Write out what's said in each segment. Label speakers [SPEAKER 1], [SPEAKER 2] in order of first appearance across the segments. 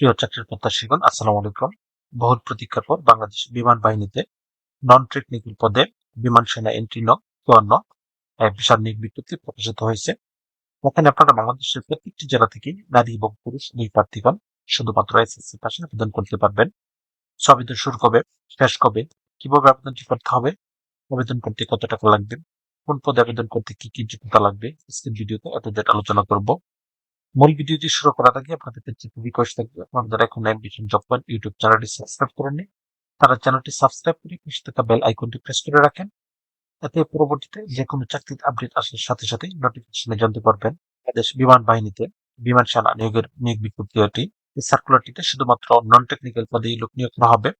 [SPEAKER 1] প্রিয় চাকরির প্রত্যাশীগণ, আসসালামু আলাইকুম। বহুল প্রতীক্ষার পর বাংলাদেশ বিমান বাহিনীতে নন টেকনিক্যাল পদে বিমান সেনা এন্ট্রি নক চুয়ান্ন এক বিশাল নিয়োগ বিজ্ঞপ্তি প্রকাশিত হয়েছে। এখানে আপনারা বাংলাদেশের প্রত্যেকটি জেলা থেকে নারী এবং পুরুষ দুই প্রার্থীগণ শুধুমাত্র এসএসসি পাশে আবেদন করতে পারবেন। আবেদন শুরু কবে, শেষ কবে, কীভাবে আবেদনটি করতে হবে, আবেদন করতে কত টাকা লাগবে, কোন পদে আবেদন করতে কি কি যোগ্যতা লাগবে স্ক্রিন ভিডিওতে এত আলোচনা করব। মূল ভিডিওটি শুরু করার আগে আপনাদের কাছে রিকোয়েস্ট থাকবে। আপনারা যারা এখন অ্যাম্বিশন জব পয়েন্ট ইউটিউব চ্যানেলটি সাবস্ক্রাইব করেননি তারা চ্যানেলটি সাবস্ক্রাইব করে পাশে থাকা বেল আইকনটি প্রেস করে রাখেন। এতে পরবর্তীতে যে কোনো চাকরির আপডেট আসার সাথে সাথে নোটিফিকেশনে জানতে পারবেন বাংলাদেশ বিমান বাহিনীতে বিমান সেনা নিয়োগের নিয়োগ বিজ্ঞপ্তি এই সার্কুলারটিতে শুধুমাত্র নন টেকনিক্যাল পদেই লোক নিয়োগ করা হবে।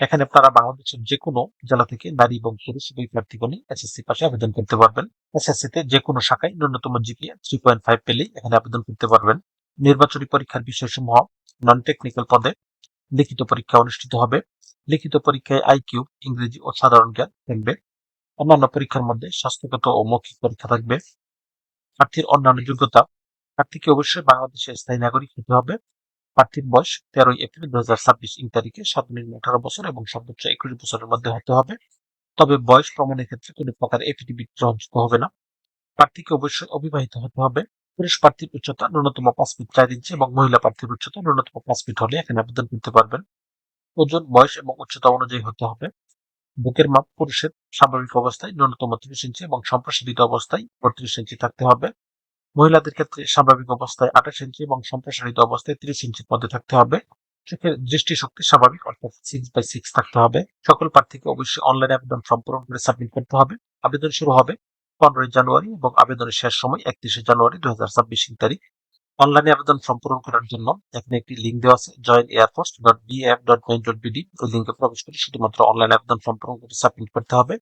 [SPEAKER 1] এখানে আপনারা বাংলাদেশের যে কোনো জেলা থেকে নারী এবং পুরুষ দুই প্রার্থীগণই এসএসসি পাশে আবেদন করতে পারবেন। এসএসসি তে যে কোনো শাখায় ন্যূনতম জিপিএ থ্রি পয়েন্ট ফাইভ পেলেই এখানে আবেদন করতে পারবেন। নির্বাচনী পরীক্ষার বিষয়সমূহ নন টেকনিক্যাল পদে লিখিত পরীক্ষা অনুষ্ঠিত হবে। লিখিত পরীক্ষায় আইকিউ ইংরেজি ও সাধারণ জ্ঞান থাকবে। অন্যান্য পরীক্ষার মধ্যে স্বাস্থ্যগত ও মৌখিক পরীক্ষা থাকবে। প্রার্থীর অন্যান্য যোগ্যতা, প্রার্থীকে অবশ্যই বাংলাদেশের স্থায়ী নাগরিক হতে হবে। প্রার্থীর বয়স তেরোই এপ্রিল দু হাজার ছাব্বিশ, ইং তারিখে সর্বনিম্ন আঠারো বছর এবং সর্বোচ্চ একুশ বছরের মধ্যে হতে হবে। তবে বয়স প্রমাণের ক্ষেত্রে কোনো প্রকার এফিডেভিট গ্রহণযোগ্য হবে না। প্রার্থীকে অবশ্যই অবিবাহিত হতে হবে। পুরুষ প্রার্থীর উচ্চতা ন্যূনতম পাঁচ ফিট চার ইঞ্চি এবং মহিলা প্রার্থীর উচ্চতা ন্যূনতম পাঁচ ফিট হলে এখানে আবেদন করতে পারবেন। ওজন, বয়স এবং উচ্চতা অনুযায়ী হতে হবে। বুকের মাপ পুরুষের স্বাভাবিক অবস্থায় ন্যূনতম ত্রিশ ইঞ্চি এবং সম্প্রসারিত অবস্থায় বত্রিশ ইঞ্চি থাকতে হবে। মহিলাদের ক্ষেত্রে স্বাভাবিক অবস্থায় আঠাশ ইঞ্চি এবং সম্প্রসারিত অবস্থায় ত্রিশ ইঞ্চির মধ্যে থাকতে হবে। চোখের দৃষ্টিশক্তি স্বাভাবিক, অর্থাৎ সিক্স বাই সিক্স থাকতে হবে। সকল প্রার্থীকে অবশ্যই অনলাইনে আবেদন ফর্ম পূরণ করে সাবমিট করতে হবে। আবেদন শুরু হবে পনেরোই জানুয়ারি এবং আবেদনের শেষ সময় একত্রিশে জানুয়ারি দুই হাজার ছাব্বিশ তারিখ। অনলাইনে আবেদন ফর্ম পূরণ করার জন্য এখানে একটি লিঙ্ক দেওয়া আছে join air force dot BF dot main dot BD ওই লিঙ্কে প্রবেশ করে শুধুমাত্র অনলাইনে আবেদন সম্পূর্ণ করে সাবমিট করতে হবে।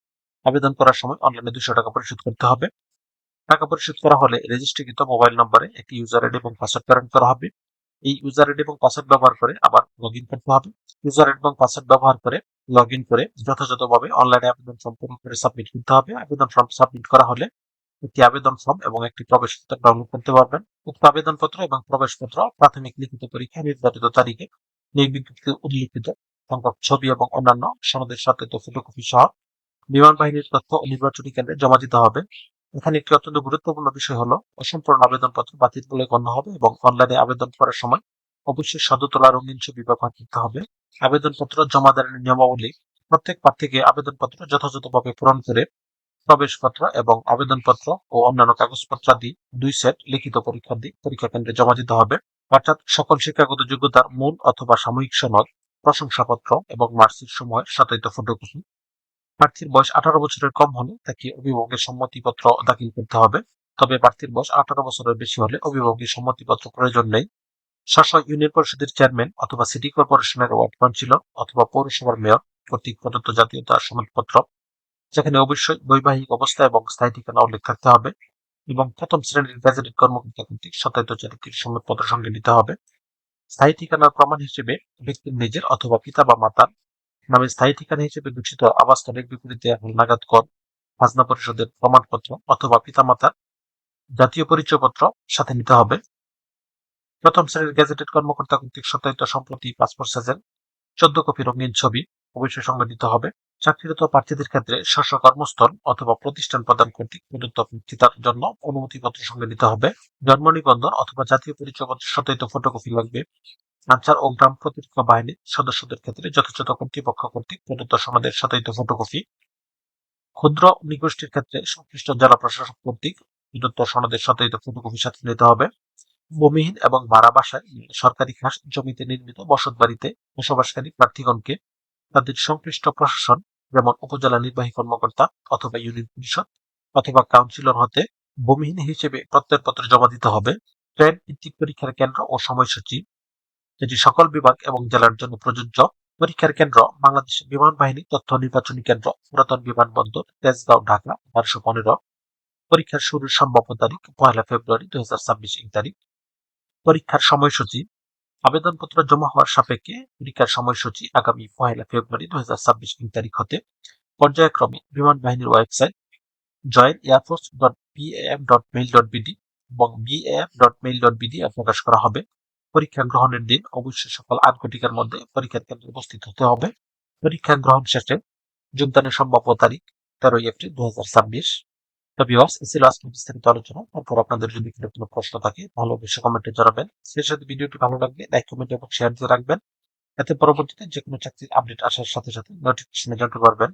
[SPEAKER 1] আবেদন করার সময় অনলাইনে দুশো টাকা পরিশোধ করতে হবে। টাকা পরিশোধ করা হলে রেজিস্ট্রিকৃত মোবাইল নম্বরে একটি ইউজার আইডি এবং পাসওয়ার্ড প্রেরণ করা হবে। এই ইউজার আইডি এবং পাসওয়ার্ড ব্যবহার করে আবার লগ ইন করতে হবে। ইউজার আইডি এবং পাসওয়ার্ড ব্যবহার করে লগ ইন করে যথাযথভাবে অনলাইনে আবেদন ফর্ম পূরণ করে সাবমিট করতে হবে। আবেদন ফর্ম সাবমিট করা হলে একটি আবেদন ফর্ম এবং একটি প্রবেশপত্র ডাউনলোড করতে পারবেন। উক্ত আবেদনপত্র এবং প্রবেশপত্র প্রাথমিক লিখিত পরীক্ষা নির্ধারিত তারিখে নিয়োগ বিজ্ঞপ্তিতে উল্লিখিত সংখ্যক ছবি এবং অন্যান্য সনদের সাথে ফটোকপি সহ বিমান বাহিনীর তথ্য নির্বাচনী কেন্দ্রে জমা দিতে হবে। এখানে একটি অত্যন্ত গুরুত্বপূর্ণ বিষয় হলো, অসম্পূর্ণ আবেদনপত্র বাতিল বলে গণ্য হবে এবং অনলাইনে আবেদন করার সময় অবশ্যই সদতলা রঙিন ছবি ব্যবহার করতে হবে। আবেদনপত্র দেওয়ার নিয়মাবলী প্রত্যেক প্রার্থীকে আবেদনপত্র যথাযথভাবে পূরণ করে প্রবেশপত্র এবং আবেদনপত্র ও অন্যান্য কাগজপত্র আদি দুই সেট লিখিত পরীক্ষা দিয়ে পরীক্ষা কেন্দ্রে জমা দিতে হবে। অর্থাৎ সকল শিক্ষাগত যোগ্যতার মূল অথবা সাময়িক সনদ, প্রশংসাপত্র এবং মার্কশিট সমূহের সত্যায়িত ফটোকপি প্রার্থীর বয়স আঠারো বছরের কম হলে তাকে অভিভাবকের সম্মতিপত্র দাখিল করতে হবে। তবে প্রার্থীর বয়স আঠারো বছরের বেশি হলে অভিভাবকের সম্মতিপত্র প্রয়োজন নেই। স্ব ইউনিয়ন পরিষদের চেয়ারম্যান অথবা সিটি কর্পোরেশনের ওয়ার্ড কাউন্সিলর অথবা পৌরসভার মেয়র কর্তৃক প্রদত্ত জাতীয়তা সনদপত্র যেখানে অবশ্যই বৈবাহিক অবস্থা এবং স্থায়ী ঠিকানা উল্লেখ থাকতে হবে এবং প্রথম শ্রেণির গ্যাজেটেড কর্মকর্তা কর্তৃক সত্যায়িত চারিত্রিক সনদপত্র সঙ্গে নিতে হবে। স্থায়ী ঠিকানার প্রমাণ হিসেবে ব্যক্তির নিজের অথবা পিতা বা মাতার নামে স্থায়ী ঠিকানা হিসেবে ঘোষিত আবাসস্থলের বিপরীতে নাগাদ কর, খাজনা পরিষদের প্রমাণপত্র অথবা পিতামাতার জাতীয় পরিচয়পত্র সাথে নিতে হবে। প্রথম শ্রেণির গ্যাজেটেড কর্মকর্তা কর্তৃক সত্যায়িত সম্প্রতি পাসপোর্ট সাইজের চোদ্দ কপি রঙিন ছবি অবশ্যই সঙ্গে দিতে হবে। চাকরিরত প্রার্থীদের ক্ষেত্রে স্ব কর্মস্থল অথবা প্রতিষ্ঠান প্রদান কর্তৃক প্রদত্ত জন্য অনুমতিপত্র সঙ্গে দিতে হবে। জন্ম নিবন্ধন অথবা জাতীয় পরিচয়পত্র সত্যায়িত ফটোকপি লাগবে। আনসার ও গ্রাম প্রতিরক্ষা বাহিনীর সদস্যদের ক্ষেত্রে যথাযথ কর্তৃপক্ষ কর্তৃক প্রদত্ত সনদের সত্যায়িত ফটোকপি ক্ষুদ্র নিগোষ্ঠীর ক্ষেত্রে সংশ্লিষ্ট জেলা প্রশাসক কর্তৃক প্রদত্ত সনদের সত্যায়িত ফটোকপি সাথে নিতে হবে। ভূমিহীন এবং ভাড়া বাসায় সরকারি খাস জমিতে নির্মিত বসত বাড়িতে বসবাসকারী প্রার্থীগণকে তাদের সংশ্লিষ্ট প্রশাসন, যেমন উপজেলা নির্বাহী কর্মকর্তা অথবা ইউনিয়ন পরিষদ অথবা কাউন্সিলর হতে ভূমিহীন হিসেবে প্রত্যয়পত্র জমা দিতে হবে। ট্রেন ভিত্তিক পরীক্ষার কেন্দ্র ও সময়সূচি যেটি সকল বিভাগ এবং জেলার জন্য প্রযোজ্য পরীক্ষার কেন্দ্র বাংলাদেশ বিমান বাহিনী তথ্য নির্বাচনী কেন্দ্র পুরাতন বিমানবন্দর তেজগাঁও, ঢাকা, বারোশো পনেরো। পরীক্ষার শুরুর সম্ভাব্য তারিখ, পয়লা ফেব্রুয়ারি দুই হাজার ছাব্বিশ তারিখ। পরীক্ষার সময়সূচি, আবেদনপত্র জমা হওয়ার সাপেক্ষে পরীক্ষার সময়সূচি আগামী পয়লা ফেব্রুয়ারি দু হাজার ছাব্বিশ তারিখ হতে পর্যায়ক্রমে বিমান বাহিনীর website join air force dot BAF dot mail dot BD এবং BAF dot mail dot BD প্রকাশ করা হবে। পরীক্ষা গ্রহণের দিন অবশ্যই সকাল আট ঘটিকার মধ্যে পরীক্ষার কেন্দ্রে উপস্থিত হতে হবে। পরীক্ষা গ্রহণ শেষে যোগদানের সম্ভাব্য তারিখ তেরোই এপ্রিল দু হাজার ছাব্বিশ। তো ভিউয়ার্স এই ছিল আজকে বিস্তারিত আলোচনা। তারপর আপনাদের যদি কোনো প্রশ্ন থাকে, তাহলে অবশ্যই কমেন্টে জানাবেন। সেই সাথে ভিডিওটি ভালো লাগবে লাইক কমেন্ট এবং শেয়ার দিয়ে রাখবেন। এতে পরবর্তীতে যে কোনো চাকরির আপডেট আসার সাথে সাথে নোটিফিকেশনে জানতে পারবেন